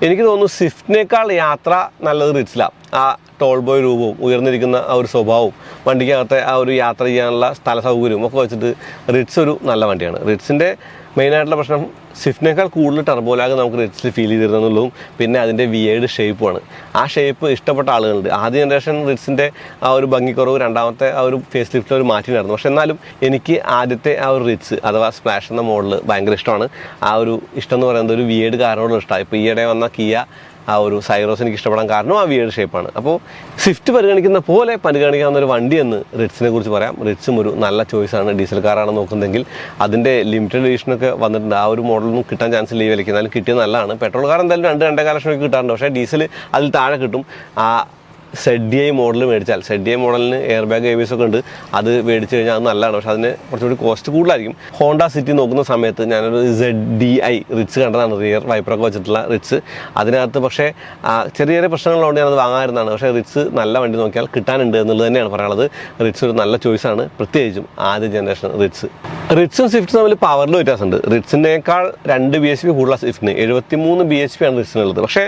എനിക്ക് തോന്നുന്നു സ്വിഫ്റ്റിനേക്കാൾ യാത്ര നല്ലത് റിറ്റ്സിലാണ് ആ ടോൾ ബോയ് രൂപവും ഉയർന്നിരിക്കുന്ന ആ ഒരു സ്വഭാവവും വണ്ടിക്കകത്തെ ആ ഒരു യാത്ര ചെയ്യാനുള്ള സ്ഥല സൗകര്യവും ഒക്കെ വെച്ചിട്ട് റിറ്റ്സ് ഒരു നല്ല വണ്ടിയാണ്. റിറ്റ്സിന്റെ മെയിനായിട്ടുള്ള പ്രശ്നം സ്വിഫ്റ്റിനേക്കാൾ കൂടുതൽ ടർബോലാഗ് നമുക്ക് റിറ്റ്സിൽ ഫീൽ ചെയ്തിരുന്നുള്ളതും പിന്നെ അതിന്റെ വിയേഡ് ഷേപ്പുമാണ് ആ ഷേപ്പ് ഇഷ്ടപ്പെട്ട ആളുകളുണ്ട്. ആദ്യ ജനറേഷൻ റിറ്റ്സിന്റെ ആ ഒരു ഭംഗിക്കുറവ് രണ്ടാമത്തെ ആ ഒരു ഫേസ് ലിഫ്റ്റിൽ ഒരു മാറ്റി നടന്നു പക്ഷേ എന്നാലും എനിക്ക് ആദ്യത്തെ ആ ഒരു റിറ്റ്സ് അഥവാ സ്പ്ലാഷ് എന്ന മോഡൽ ഭയങ്കര ഇഷ്ടമാണ്. ആ ഒരു ഇഷ്ടം എന്ന് പറയുന്നത് ഒരു വിയേഡ് കാറിനോട് ഇഷ്ടമാണ് ഇപ്പോൾ ഈയിടെ വന്ന കിയ ആ ഒരു സൈറോസ് എനിക്ക് ഇഷ്ടപ്പെടാൻ കാരണം ആ വിയേഡ് ഷേപ്പാണ് അപ്പോൾ സ്വിഫ്റ്റ് പരിഗണിക്കുന്ന പോലെ പരിഗണിക്കാവുന്ന ഒരു വണ്ടി എന്ന് റിറ്റ്സിനെ കുറിച്ച് പറയാം. റിറ്റ്സും ഒരു നല്ല ചോയ്സാണ് ഡീസൽ കാറാണ് നോക്കുന്നതെങ്കിൽ അതിന്റെ ലിമിറ്റഡ് എഡിഷനൊക്കെ വന്നിട്ടുണ്ട്. ആ ഒരു മോഡലൊന്നും കിട്ടാൻ ചാൻസ് ഇല്ല വിലയ്ക്ക്. എന്നാലും കിട്ടിയത് നല്ലതാണ്. പെട്രോൾ കാർ എന്തായാലും രണ്ട് രണ്ടേ കാലക്ഷനൊക്കെ കിട്ടാറുണ്ട്. പക്ഷേ ഡീസൽ അതിൽ താഴെ കിട്ടും. ആ സെഡ് ഡി ഐ മോഡൽ മേടിച്ചാൽ സെഡ് ഡി ഐ മോഡലിന് എയർ ബാഗ് ഏവിയസ് ഒക്കെ ഉണ്ട്. അത് മേടിച്ച് കഴിഞ്ഞാൽ അത് നല്ലതാണ്. പക്ഷേ അതിന് കുറച്ചുകൂടി കോസ്റ്റ് കൂടുതലായിരിക്കും. ഹോണ്ട സിറ്റി നോക്കുന്ന സമയത്ത് ഞാനൊരു സെഡ് ഡി ഐ റിച്ച് കണ്ടതാണ്. റിയർ വൈപ്പറൊക്കെ വെച്ചിട്ടുള്ള റിച്ച് അതിനകത്ത് പക്ഷേ ചെറിയ ചെറിയ പ്രശ്നങ്ങളുണ്ട് ഞാനത് വാങ്ങാമായിരുന്നതാണ് പക്ഷേ റിച്ച് നല്ല വണ്ടി നോക്കിയാൽ കിട്ടാനുണ്ട് എന്നുള്ളത് തന്നെയാണ് പറയാനുള്ളത്. റിച്ച് ഒരു നല്ല ചോയ്സാണ് പ്രത്യേകിച്ചും ആദ്യ ജനറേഷൻ റിച്ച് റിച്ചും സ്വിഫ്റ്റും തമ്മിൽ പവറിൽ വ്യത്യാസമുണ്ട്. റിച്ചിനേക്കാൾ രണ്ട് ബി എച്ച് പി കൂടുതലാണ് സ്വിഫ്റ്റിന് എഴുപത്തി മൂന്ന് ബി എച്ച് പി ആണ് റിച്ചിനുള്ളത് പക്ഷേ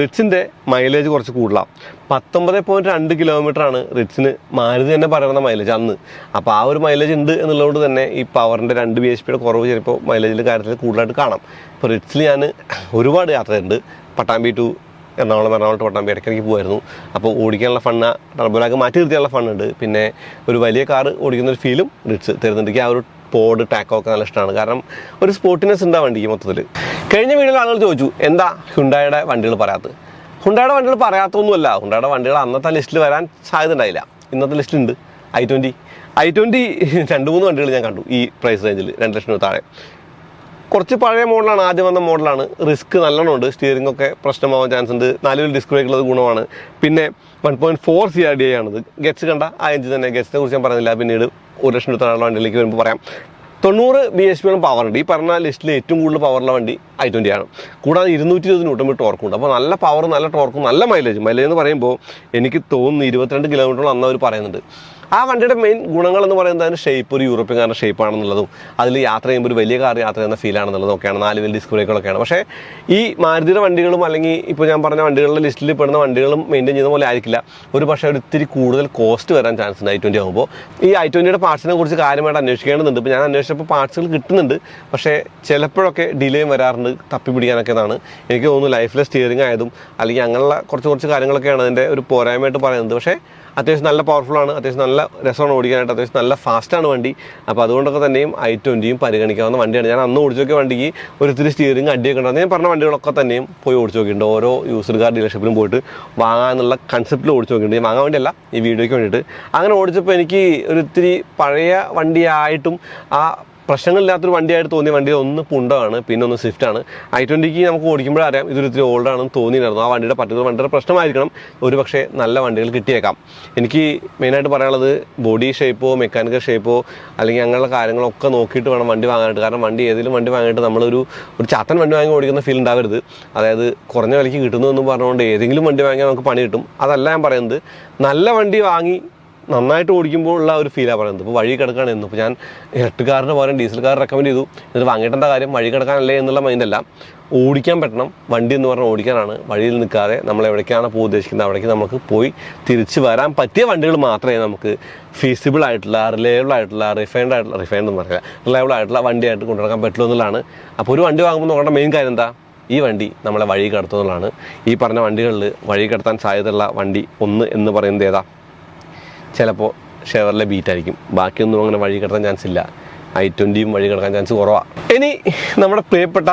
റിച്ചിന്റെ മൈലേജ് കുറച്ച് കൂടുതലാണ്. പത്തൊമ്പത് പോയിന്റ് രണ്ട് കിലോമീറ്റർ ആണ് റിറ്റ്സിന് മാരുതി തന്നെ പറയുന്ന മൈലേജ് അന്ന്. അപ്പോൾ ആ ഒരു മൈലേജ് ഉണ്ട് എന്നുള്ളതുകൊണ്ട് തന്നെ ഈ പവറിന്റെ രണ്ട് ബി എച്ച് പിയുടെ കുറവ് ചിലപ്പോൾ മൈലേജിന്റെ കാര്യത്തിൽ കൂടുതലായിട്ട് കാണാം. ഇപ്പോൾ റിറ്റ്സിൽ ഞാൻ ഒരുപാട് യാത്രയുണ്ട്. പട്ടാമ്പി ടു എറണാകുളം എറണാകുളം ടു പട്ടാമ്പി ഇടയ്ക്കിടയ്ക്ക് പോകുമായിരുന്നു അപ്പോൾ ഓടിക്കാനുള്ള ഫണ്ണ് ടർബോലാക്ക് മാറ്റി നിർത്തിയുള്ള ഫണ്ണുണ്ട് പിന്നെ ഒരു വലിയ കാർ ഓടിക്കുന്ന ഒരു ഫീലും റിറ്റ്സ് തരുന്നുണ്ടെങ്കിൽ ആ ഒരു പോഡ് ടാക്കോ ഒക്കെ നല്ല ഇഷ്ടമാണ്. കാരണം ഒരു സ്പോർട്ടിനെസ് ഉണ്ട് വണ്ടിക്ക് മൊത്തത്തിൽ കഴിഞ്ഞ വീഡിയോയിൽ ആളുകൾ ചോദിച്ചു എന്താ ഹുണ്ടായുടെ വണ്ടികൾ പറയാത്തത്? ഹുണ്ടായുടെ വണ്ടികൾ പറയാത്തൊന്നുമല്ല. ഹുണ്ടായുടെ വണ്ടികൾ അന്നത്തെ ലിസ്റ്റിൽ വരാൻ സാധ്യത ഉണ്ടായില്ല. ഇന്നത്തെ ലിസ്റ്റിലുണ്ട്. ഐ ട്വന്റി ഐ ട്വന്റി രണ്ട് മൂന്ന് വണ്ടികൾ ഞാൻ കണ്ടു ഈ പ്രൈസ് റേഞ്ചിൽ രണ്ട് ലക്ഷം രൂപ താഴെ കുറച്ച് പഴയ മോഡലാണ്. ആദ്യം വന്ന മോഡലാണ്. റിസ്ക് നല്ലോണം ഉണ്ട് സ്റ്റിയറിംഗ് ഒക്കെ പ്രശ്നമാവാൻ ചാൻസ് ഉണ്ട്. നാലുവിൽ ഡിസ്ക് ബ്രേക്കുള്ളത് ഗുണമാണ്. പിന്നെ one point four C R D ആണത്. ഗെറ്റ്സ് കണ്ട? ആ എഞ്ചിൻ തന്നെ. ഗെറ്റ്സിനെ കുറിച്ച് ഞാൻ പറഞ്ഞില്ല. പിന്നീട് ഒരു ലക്ഷം രൂപ താഴെയുള്ള വണ്ടിയിലേക്ക് വരുമ്പോൾ പറയാം. തൊണ്ണൂറ് ബി എച്ച് പിയാണ് പവർ ഉണ്ട്. ഈ പറഞ്ഞ ലിസ്റ്റിൽ ഏറ്റവും കൂടുതൽ പവറുള്ള വണ്ടി ഐ ട്വന്റി ആണ്. കൂടാതെ ഇരുന്നൂറ്റി ഇരുപത് ന്യൂട്ടൺ മീറ്റർ ടോർക്കുണ്ട് അപ്പോൾ നല്ല പവർ നല്ല ടോർക്കും നല്ല മൈലേജ് മൈലേജ് എന്ന് പറയുമ്പോൾ എനിക്ക് തോന്നുന്നു ഇരുപത്തിരണ്ട് കിലോമീറ്ററോളം അന്ന് അവർ പറയുന്നുണ്ട് ആ വണ്ടിയുടെ മെയിൻ ഗുണങ്ങൾ എന്ന് പറയുന്നത് അതിന്റെ ഷേപ്പ് ഒരു യൂറോപ്യൻ കാറിന്റെ ഷേപ്പ് ആണെന്നുള്ളതും അതിൽ യാത്ര ചെയ്യുമ്പോൾ ഒരു വലിയ കാർ യാത്ര ചെയ്യുന്ന ഫീൽ ആണെന്നുള്ളതും ഒക്കെയാണ്. നാല് വലിയ ഡിസ്ക് ബ്രേക്കുകളൊക്കെയാണ് പക്ഷേ ഈ മാരുതിയുടെ വണ്ടികളും അല്ലെങ്കിൽ ഇപ്പോൾ ഞാൻ പറഞ്ഞ വണ്ടികളുടെ ലിസ്റ്റിൽ പെടുന്ന വണ്ടികളും മെയിന്റെയിൻ ചെയ്യുന്ന പോലെ ആയിരിക്കില്ല. ഒരു പക്ഷേ ഒരു ഇത്തിരി കൂടുതൽ കോസ്റ്റ് വരാൻ ചാൻസ് ഉണ്ട് ഐ ട്വന്റി ആകുമ്പോൾ ഈ ഐ ട്വന്റിയുടെ പാർട്സിനെ കുറിച്ച് കാര്യമായിട്ട് അന്വേഷിക്കേണ്ടതുണ്ട്. ഇപ്പോൾ ഞാൻ അന്വേഷിച്ചപ്പോൾ പാർട്സുകൾ കിട്ടുന്നുണ്ട്. പക്ഷേ ചിലപ്പോഴൊക്കെ ഡിലേയും വരാറുണ്ട് തപ്പി പിടിക്കാനൊക്കെ എന്നാണ്. എനിക്ക് തോന്നുന്നു ലൈഫിലെ സ്റ്റിയറിംഗ് ആയതും അല്ലെങ്കിൽ അങ്ങനെയുള്ള കുറച്ച് കുറച്ച് കാര്യങ്ങളൊക്കെയാണ് അതിന്റെ ഒരു പോരായ്മയായിട്ട് പറയുന്നത്. പക്ഷേ അത്യാവശ്യം നല്ല പവർഫുൾ ആണ് അത്യാവശ്യം നല്ല രസമാണ് ഓടിക്കാനായിട്ട് അത്യാവശ്യം നല്ല ഫാസ്റ്റാണ് വണ്ടി. അപ്പോൾ അതുകൊണ്ടൊക്കെ തന്നെയും ഐ ട്വന്റിയും പരിഗണിക്കാവുന്ന വണ്ടിയാണ്. ഞാൻ അന്ന് ഓടിച്ചു നോക്കിയ വണ്ടിക്ക് ഒരു ഇത്തിരി സ്റ്റിയറിംഗ് അടിയൊക്കെ ഉണ്ടാകും ഞാൻ പറഞ്ഞ വണ്ടികളൊക്കെ തന്നെയും പോയി ഓടിച്ചു നോക്കിയിട്ടുണ്ട്. ഓരോ യൂസർ കാർ ഡീലർഷിപ്പിലും പോയിട്ട് വാങ്ങാനുള്ള കൺസെപ്റ്റിൽ ഓടിച്ചു നോക്കിയിട്ടുണ്ട്. ഞാൻ വാങ്ങാൻ വേണ്ടിയല്ല ഈ വീഡിയോയ്ക്ക് വേണ്ടിയിട്ട്. അങ്ങനെ ഓടിച്ചപ്പോൾ എനിക്ക് ഒരു ഇത്തിരി പഴയ വണ്ടിയായിട്ടും ആ പ്രശ്നങ്ങളില്ലാത്തൊരു വണ്ടിയായിട്ട് തോന്നിയ വണ്ടി ഒന്ന് പുണ്ടാണ് പിന്നെ ഒന്ന് സ്വിഫ്റ്റ് ആണ് ഐ ട്വന്റിക്ക് നമുക്ക് ഓടിക്കുമ്പോഴേ അറിയാം ഇതൊരു ഇത്തിരി ഓൾഡാണെന്ന് തോന്നിയിരുന്നു ആ വണ്ടിയുടെ പർട്ടിക്കുലർ വണ്ടിയുടെ പ്രശ്നമായിരിക്കണം. ഒരു പക്ഷേ നല്ല വണ്ടികൾ കിട്ടിയേക്കാം. എനിക്ക് മെയിനായിട്ട് പറയാനുള്ളത് ബോഡി ഷേപ്പോ മെക്കാനിക്കൽ ഷേപ്പോ അല്ലെങ്കിൽ അങ്ങനെയുള്ള കാര്യങ്ങളൊക്കെ നോക്കിയിട്ട് വേണം വണ്ടി വാങ്ങാനായിട്ട്. കാരണം വണ്ടി ഏതെങ്കിലും വണ്ടി വാങ്ങിയിട്ട് നമ്മളൊരു ഒരു ചാത്തൻ വണ്ടി വാങ്ങി ഓടിക്കുന്ന ഫീൽ ഉണ്ടാവരുത്. അതായത് കുറഞ്ഞ വിലയ്ക്ക് കിട്ടുന്നു എന്ന് പറഞ്ഞുകൊണ്ട് ഏതെങ്കിലും വണ്ടി വാങ്ങിയാൽ നമുക്ക് പണി കിട്ടും. അതല്ല ഞാൻ പറയുന്നത്. നല്ല വണ്ടി വാങ്ങി നന്നായിട്ട് ഓടിക്കുമ്പോൾ ഉള്ള ഒരു ഫീലാണ് പറയുന്നത്. ഇപ്പോൾ വഴി കിടക്കുകയാണ് എന്ന്. ഇപ്പോൾ ഞാൻ ഇലക്ട്രിക് കാറിന് പകരം ഡീസൽ കാർ റെക്കമെൻഡ് ചെയ്തു. എന്നിട്ട് വാങ്ങിയിട്ടേണ്ട കാര്യം? വഴി കിടക്കാനല്ലേ എന്നുള്ള മൈൻഡല്ല ഓടിക്കാൻ പറ്റണം. വണ്ടി എന്ന് പറഞ്ഞാൽ ഓടിക്കാനാണ്. വഴിയിൽ നിൽക്കാതെ നമ്മൾ എവിടേക്കാണ് പോകുക ഉദ്ദേശിക്കുന്നത്? അവിടേക്ക് നമുക്ക് പോയി തിരിച്ച് വരാൻ പറ്റിയ വണ്ടികൾ മാത്രമേ നമുക്ക് ഫീസിബിൾ ആയിട്ടുള്ള റിലയബിൾ ആയിട്ടുള്ള റിഫൈൻഡ് ആയിട്ടുള്ള റിഫൈൻഡ് എന്ന് പറയാം റിലയബിൾ ആയിട്ടുള്ള വണ്ടിയായിട്ട് കൊണ്ടുനടക്കാൻ പറ്റുള്ളൂ എന്നുള്ളതാണ്. അപ്പോൾ ഒരു വണ്ടി വാങ്ങുമ്പോൾ നോക്കേണ്ട മെയിൻ കാര്യം എന്താ? ഈ വണ്ടി നമ്മളെ വഴി കടത്തുന്നതാണ്. ഈ പറഞ്ഞ വണ്ടികളിൽ വഴി കടത്താൻ സാധ്യതയുള്ള വണ്ടി ഒന്ന് എന്ന് പറയുന്നത് ഏതാ? ചിലപ്പോൾ ബീറ്റ് ആയിരിക്കും. ബാക്കിയൊന്നും അങ്ങനെ വഴി കിടക്കാൻ ചാൻസ് ഇല്ല. ഐ ട്വന്റിയും വഴി കിടക്കാൻ ചാൻസ് കുറവാണ് ഇനി നമ്മുടെ പ്രിയപ്പെട്ട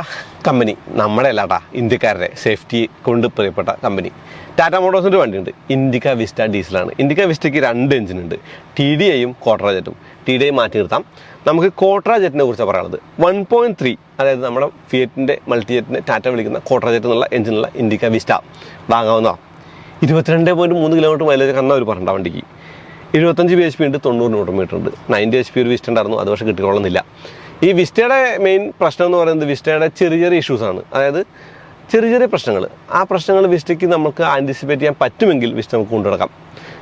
കമ്പനി നമ്മുടെ അല്ലാട്ടാ ഇന്ത്യക്കാരുടെ സേഫ്റ്റി കൊണ്ട് പ്രിയപ്പെട്ട കമ്പനി ടാറ്റ മോട്ടോഴ്സിന്റെ വണ്ടിയുണ്ട്. ഇൻഡിക്ക വിസ്റ്റ ഡീസലാണ് ഇൻഡിക്ക വിസ്റ്റയ്ക്ക് രണ്ട് എഞ്ചിൻ ഉണ്ട്. ടി ഡി ഐയും കോട്ടറ ജെറ്റും ടി ഡി ഐ മാറ്റി നിർത്താം. നമുക്ക് കോട്ടറ ജെറ്റിനെ കുറിച്ച് പറയാനുള്ളത്. വൺ പോയിന്റ് ത്രീ അതായത് നമ്മുടെ ഫിയറ്റിന്റെ മൾട്ടി ജെറ്റിനെ ടാറ്റ വിളിക്കുന്ന കോട്ടറ ജെറ്റ് എന്നുള്ള എഞ്ചിനുള്ള ഇൻഡിക്ക വിസ്റ്റ വാങ്ങാവുന്നതാണ് ഇരുപത്തിരണ്ട് പോയിന്റ് മൂന്ന് കിലോമീറ്റർ മൈലേജ് കന്ന അവർ പറഞ്ഞ വണ്ടിക്ക്. എഴുപത്തഞ്ച് ബി എച്ച് പി ഉണ്ട് തൊണ്ണൂറ് ന്യൂട്ടൺ മീറ്റർ ഉണ്ട്. നയന്റി എച്ച് പി ഒരു വിസ്റ്റ ഉണ്ടായിരുന്നു അത് പക്ഷേ കിട്ടിക്കൊള്ളുന്നില്ല ഈ വിസ്റ്റയുടെ മെയിൻ പ്രശ്നം എന്ന് പറയുന്നത് വിസ്റ്റയുടെ ചെറിയ ചെറിയ ഇഷ്യൂസാണ് അതായത് ചെറിയ ചെറിയ പ്രശ്നങ്ങൾ. ആ പ്രശ്നങ്ങൾ വിസ്റ്റയ്ക്ക് നമുക്ക് ആന്റിസിപ്പേറ്റ് ചെയ്യാൻ പറ്റുമെങ്കിൽ വിസ്റ്റ നമുക്ക് കൊണ്ടുനടക്കാം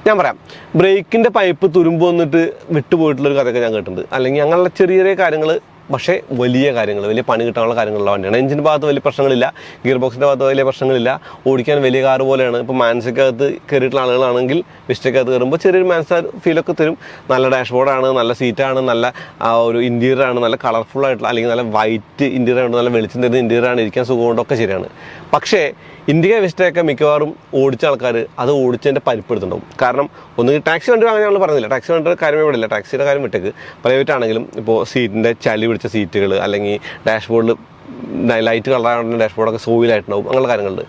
ഞാൻ പറയാം ബ്രേക്കിന്റെ പൈപ്പ് തുരുമ്പ് വന്നിട്ട് വിട്ടുപോയിട്ടുള്ളൊരു കഥയൊക്കെ ഞാൻ കേട്ടിട്ടുണ്ട്. അല്ലെങ്കിൽ അങ്ങനെയുള്ള ചെറിയ ചെറിയ കാര്യങ്ങൾ പക്ഷേ വലിയ കാര്യങ്ങൾ വലിയ പണി കിട്ടാനുള്ള കാര്യങ്ങളുള്ള വണ്ടിയാണ്. എഞ്ചിന്റെ ഭാഗത്ത് വലിയ പ്രശ്നങ്ങളില്ല ഗിയർ ബോക്സിന്റെ ഭാഗത്ത് വലിയ പ്രശ്നങ്ങളില്ല. ഓടിക്കാൻ വലിയ കാർ പോലെയാണ്. ഇപ്പോൾ മാനസിക്കകത്ത് കയറിയിട്ടുള്ള ആളുകളാണെങ്കിൽ വിസ്റ്റക്കകത്ത് കയറുമ്പോൾ ചെറിയൊരു മാൻസ ഫീലൊക്കെ തരും. നല്ല ഡാഷ്ബോർഡാണ് നല്ല സീറ്റാണ് നല്ല ഒരു ഇന്റീരിയർ ആണ് നല്ല കളർഫുൾ ആയിട്ടുള്ള അല്ലെങ്കിൽ നല്ല വൈറ്റ് ഇന്റീരിയർ ആണ് നല്ല വെളിച്ചം തരുന്ന ഇന്റീരിയർ ആണ് ഇരിക്കാൻ സുഖമുണ്ടൊക്കെ ശരിയാണ്. പക്ഷേ ഇന്ത്യ വിസ്റ്റയൊക്കെ മിക്കവാറും ഓടിച്ച ആൾക്കാർ അത് ഓടിച്ചതിന്റെ പരിപ്പെടുത്തുണ്ടാവും കാരണം ഒന്നുകിൽ ടാക്സി വണ്ടി വാങ്ങാൻ ഞങ്ങൾ പറഞ്ഞില്ല? ടാക്സി വണ്ടിയുടെ കാര്യം ഇവിടെ ഇല്ല. ടാക്സിയുടെ കാര്യം വിട്ടേക്ക്. പ്രൈവറ്റ് ആണെങ്കിലും ഇപ്പോൾ സീറ്റിന്റെ ചളി സീറ്റുകൾ അല്ലെങ്കിൽ ഡാഷ്ബോർഡിൽ ലൈറ്റ് കളറാണ് ഡാഷ്ബോർഡൊക്കെ സോയിലായിട്ടുണ്ടാവും അങ്ങനെയുള്ള കാര്യങ്ങളുണ്ട്.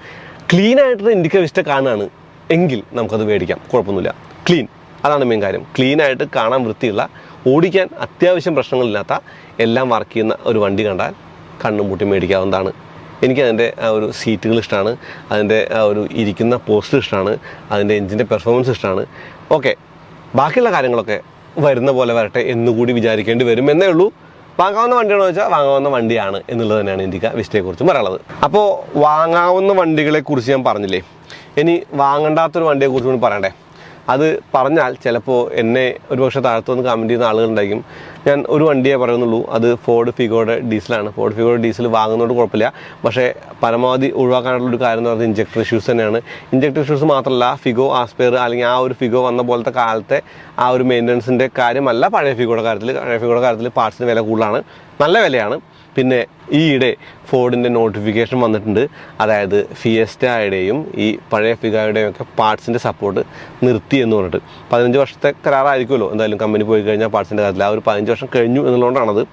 ക്ലീൻ ആയിട്ടുള്ള ഇൻഡിക്ക വിസ്റ്റ കാണുകയാണ് എങ്കിൽ നമുക്കത് മേടിക്കാം. കുഴപ്പമൊന്നുമില്ല. ക്ലീൻ അതാണ് മെയിൻ കാര്യം. ക്ലീൻ ആയിട്ട് കാണാൻ വൃത്തിയുള്ള ഓടിക്കാൻ അത്യാവശ്യം പ്രശ്നങ്ങളില്ലാത്ത എല്ലാം വർക്ക് ചെയ്യുന്ന ഒരു വണ്ടി കണ്ടാൽ കണ്ണും പൂട്ടി മേടിക്കാവുന്നതാണ്. എനിക്ക് അതിന്റെ ആ ഒരു സീറ്റുകൾ ഇഷ്ടമാണ്. അതിന്റെ ആ ഒരു ഇരിക്കുന്ന പോസ്റ്റർ ഇഷ്ടമാണ്. അതിന്റെ എഞ്ചിന്റെ പെർഫോമൻസ് ഇഷ്ടമാണ്. ഓക്കെ ബാക്കിയുള്ള കാര്യങ്ങളൊക്കെ വരുന്ന പോലെ വരട്ടെ എന്നുകൂടി വിചാരിക്കേണ്ടി വരും എന്നേ ഉള്ളൂ. വാങ്ങാവുന്ന വണ്ടിയാണോ വെച്ചാൽ വാങ്ങാവുന്ന വണ്ടിയാണ് എന്നുള്ളത് തന്നെയാണ് ഇന്ത്യക്ക വിസ്റ്റയെക്കുറിച്ചും പറയാനുള്ളത്. അപ്പോൾ വാങ്ങാവുന്ന വണ്ടികളെ കുറിച്ച് ഞാൻ പറഞ്ഞില്ലേ? ഇനി വാങ്ങണ്ടാത്തൊരു വണ്ടിയെക്കുറിച്ച് കൂടി പറയണ്ടേ? അത് പറഞ്ഞാൽ ചിലപ്പോൾ എന്നെ ഒരുപക്ഷെ താഴത്തുനിന്ന് കമന്റ് ചെയ്യുന്ന ആളുകളുണ്ടായിരിക്കും. ഞാൻ ഒരു വണ്ടിയേ പറയുന്നുള്ളൂ അത് ഫോർഡ് ഫിഗോയുടെ ഡീസലാണ്. ഫോർഡ് ഫിഗോയുടെ ഡീസൽ വാങ്ങുന്നതുകൊണ്ട് കുഴപ്പമില്ല. പക്ഷേ പരമാവധി ഒഴിവാക്കാനുള്ള ഒരു കാര്യം എന്ന് പറയുന്നത് ഇഞ്ചക്ടർ ഇഷ്യൂസ് തന്നെയാണ്. ഇഞ്ചക്ടർ ഇഷ്യൂസ് മാത്രമല്ല ഫിഗോ ആസ്പെയർ അല്ലെങ്കിൽ ആ ഒരു ഫിഗോ വന്ന പോലത്തെ കാലത്തെ ആ ഒരു മെയിന്റനൻസിന്റെ കാര്യമല്ല പഴയ ഫിഗോയുടെ കാര്യത്തിൽ. പഴയ ഫിഗോയുടെ കാര്യത്തിൽ പാർട്സിന് വില കൂടുതലാണ്. നല്ല വിലയാണ്. പിന്നെ ഈയിടെ ഫോർഡിന്റെ നോട്ടിഫിക്കേഷൻ വന്നിട്ടുണ്ട്. അതായത് ഫിയസ്റ്റയുടെയും ഈ പഴയ ഫിഗായുടെയും ഒക്കെ പാർട്സിന്റെ സപ്പോർട്ട് നിർത്തി എന്ന് പറഞ്ഞിട്ട്. പതിനഞ്ച് വർഷത്തെ കരാറായിരിക്കുമല്ലോ. എന്തായാലും കമ്പനി പോയി കഴിഞ്ഞാൽ പാർട്സിന്റെ കാര്യത്തിൽ. ആ ഒരു പതിനഞ്ച് വർഷം കഴിഞ്ഞു എന്നുള്ളതുകൊണ്ടാണത്.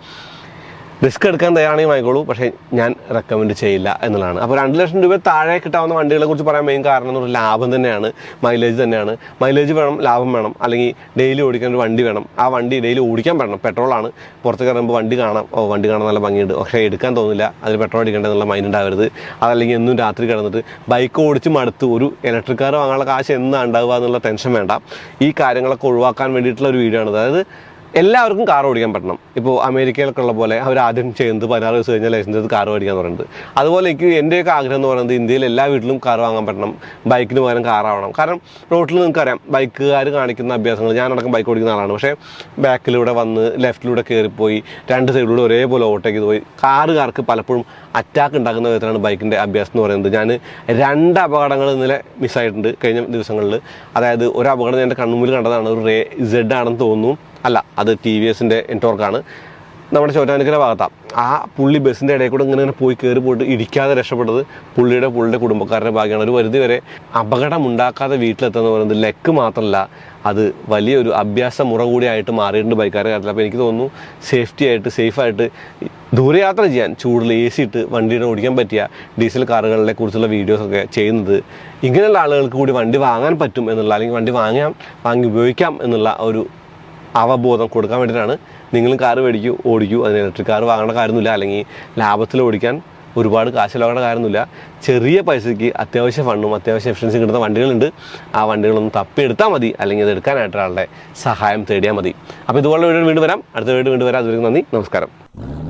റിസ്ക് എടുക്കാൻ തയ്യാറാണെങ്കിൽ വാങ്ങിക്കോളൂ. പക്ഷേ ഞാൻ റെക്കമെൻഡ് ചെയ്യില്ല എന്നുള്ളതാണ്. അപ്പോൾ രണ്ട് ലക്ഷം രൂപ താഴെ കിട്ടാവുന്ന വണ്ടികളെ കുറിച്ച് പറയാൻ മെയിൻ കാരണം എന്ന് പറഞ്ഞാൽ ലാഭം തന്നെയാണ്. മൈലേജ് തന്നെയാണ്. മൈലേജ് വേണം ലാഭം വേണം. അല്ലെങ്കിൽ ഡെയിലി ഓടിക്കാൻ ഒരു വണ്ടി വേണം. ആ വണ്ടി ഡെയിലി ഓടിക്കാൻ പറ്റണം. പെട്രോളാണ് പുറത്ത് കയറുമ്പോൾ വണ്ടി കാണാം. ഓ വണ്ടി കാണാൻ നല്ല ഭംഗിയുണ്ട്. പക്ഷേ എടുക്കാൻ തോന്നില്ല അതിൽ പെട്രോൾ അടിക്കേണ്ടതെന്നുള്ള മൈൻഡ് ഉണ്ടാവരുത്. അതല്ലെങ്കിൽ എന്നും രാത്രി കിടന്നിട്ട് ബൈക്ക് ഓടിച്ച് മടുത്ത് ഒരു ഇലക്ട്രിക് കാർ വാങ്ങാനുള്ള കാശ് എന്നാണ് ഉണ്ടാവുക എന്നുള്ള ടെൻഷൻ വേണ്ട. ഈ കാര്യങ്ങളൊക്കെ ഒഴിവാക്കാൻ വേണ്ടിയിട്ടുള്ള ഒരു വീഡിയോ ആണ് അതായത് എല്ലാവർക്കും കാർ ഓടിക്കാൻ പറ്റണം. ഇപ്പോൾ അമേരിക്കയിലൊക്കെ ഉള്ള പോലെ അവർ ആദ്യം ചെയ്യുന്നത് പതിനാറ് ദിവസം കഴിഞ്ഞാൽ ലൈസൻസ് എടുത്ത് കാർ ഓടിക്കാൻ പറയുന്നത്. അതുപോലെ എനിക്ക് എന്റെയൊക്കെ ആഗ്രഹം എന്ന് പറയുന്നത് ഇന്ത്യയിൽ എല്ലാ വീട്ടിലും കാർ വാങ്ങാൻ പറ്റണം. ബൈക്കിന് പകരം കാറാവണം കാരണം റോട്ടിൽ നിങ്ങൾക്കറിയാം ബൈക്കുകാർ കാണിക്കുന്ന അഭ്യാസങ്ങൾ. ഞാൻ ഞാനടക്കം ബൈക്ക് ഓടിക്കുന്ന ആളാണ്. പക്ഷേ ബാക്കിലൂടെ വന്ന് ലെഫ്റ്റിലൂടെ കയറിപ്പോയി രണ്ട് സൈഡിലൂടെ ഒരേപോലെ ഓവർടേക്ക് പോയി. കാറുകാർക്ക് പലപ്പോഴും അറ്റാക്ക് ഉണ്ടാക്കുന്ന വിധത്തിലാണ് ബൈക്കിന്റെ അഭ്യാസം എന്ന് പറയുന്നത്. ഞാൻ രണ്ട് അപകടങ്ങൾ ഇന്നലെ മിസ്സായിട്ടുണ്ട് കഴിഞ്ഞ ദിവസങ്ങളിൽ. അതായത് ഒരു അപകടം എന്റെ കണ്ണുമ്പിൽ കണ്ടതാണ്. ഒരു റേ ഇസഡ് ആണെന്ന് തോന്നുന്നു. അല്ല അത് ടി വി എസിന്റെ നെറ്റ്വർക്കാണ്. നമ്മുടെ ചോറ്റാനിക്കര ഭാഗത്താണ് ആ പുള്ളി ബസ്സിന്റെ ഇടയിൽ കൂടെ ഇങ്ങനെ പോയി കയറി പോയിട്ട് ഇടിക്കാതെ രക്ഷപ്പെട്ടത് പുള്ളിയുടെ പുള്ളിയുടെ കുടുംബക്കാരുടെ ഭാഗ്യമാണ്. ഒരു പരിധി വരെ അപകടം ഉണ്ടാക്കാതെ വീട്ടിലെത്തുന്ന പറയുന്നത് ലെക്ക് മാത്രമല്ല അത് വലിയൊരു അഭ്യാസ മുറ കൂടിയായിട്ട് മാറിയിട്ടുണ്ട് ബൈക്കാരുടെ കാര്യത്തിൽ. അപ്പോൾ എനിക്ക് തോന്നുന്നു സേഫ്റ്റി ആയിട്ട് സേഫായിട്ട് ദൂരയാത്ര ചെയ്യാൻ ചൂടിൽ എ സി ഇട്ട് വണ്ടിയുടെ ഓടിക്കാൻ പറ്റിയ ഡീസൽ കാറുകളെ കുറിച്ചുള്ള വീഡിയോസൊക്കെ ചെയ്യുന്നത് ഇങ്ങനെയുള്ള ആളുകൾക്ക് കൂടി വണ്ടി വാങ്ങാൻ പറ്റും എന്നുള്ള അല്ലെങ്കിൽ വണ്ടി വാങ്ങാം വാങ്ങി ഉപയോഗിക്കാം എന്നുള്ള ഒരു അവബോധം കൊടുക്കാൻ വേണ്ടിയിട്ടാണ് നിങ്ങളും കാറ് മേടിക്കൂ ഓടിക്കൂ. അതിന് ഇലക്ട്രിക് കാർ വാങ്ങേണ്ട കാര്യമൊന്നുമില്ല. അല്ലെങ്കിൽ ലാഭത്തിൽ ഓടിക്കാൻ ഒരുപാട് കാശ് ചിലവാക്കേണ്ട കാര്യമൊന്നുമില്ല. ചെറിയ പൈസയ്ക്ക് അത്യാവശ്യ ഫണ്ടും അത്യാവശ്യം എഫിഷ്യൻസി കിട്ടുന്ന വണ്ടികളുണ്ട്. ആ വണ്ടികളൊന്നും തപ്പിയെടുത്താൽ മതി. അല്ലെങ്കിൽ അത് എടുക്കാനായിട്ട് സഹായം തേടിയാൽ മതി. അപ്പോൾ ഇതുപോലെ വീട് വീണ്ടും വരാം. അടുത്ത വീട് വീണ്ടും വരാം. അതുവരെ നന്ദി. നമസ്കാരം.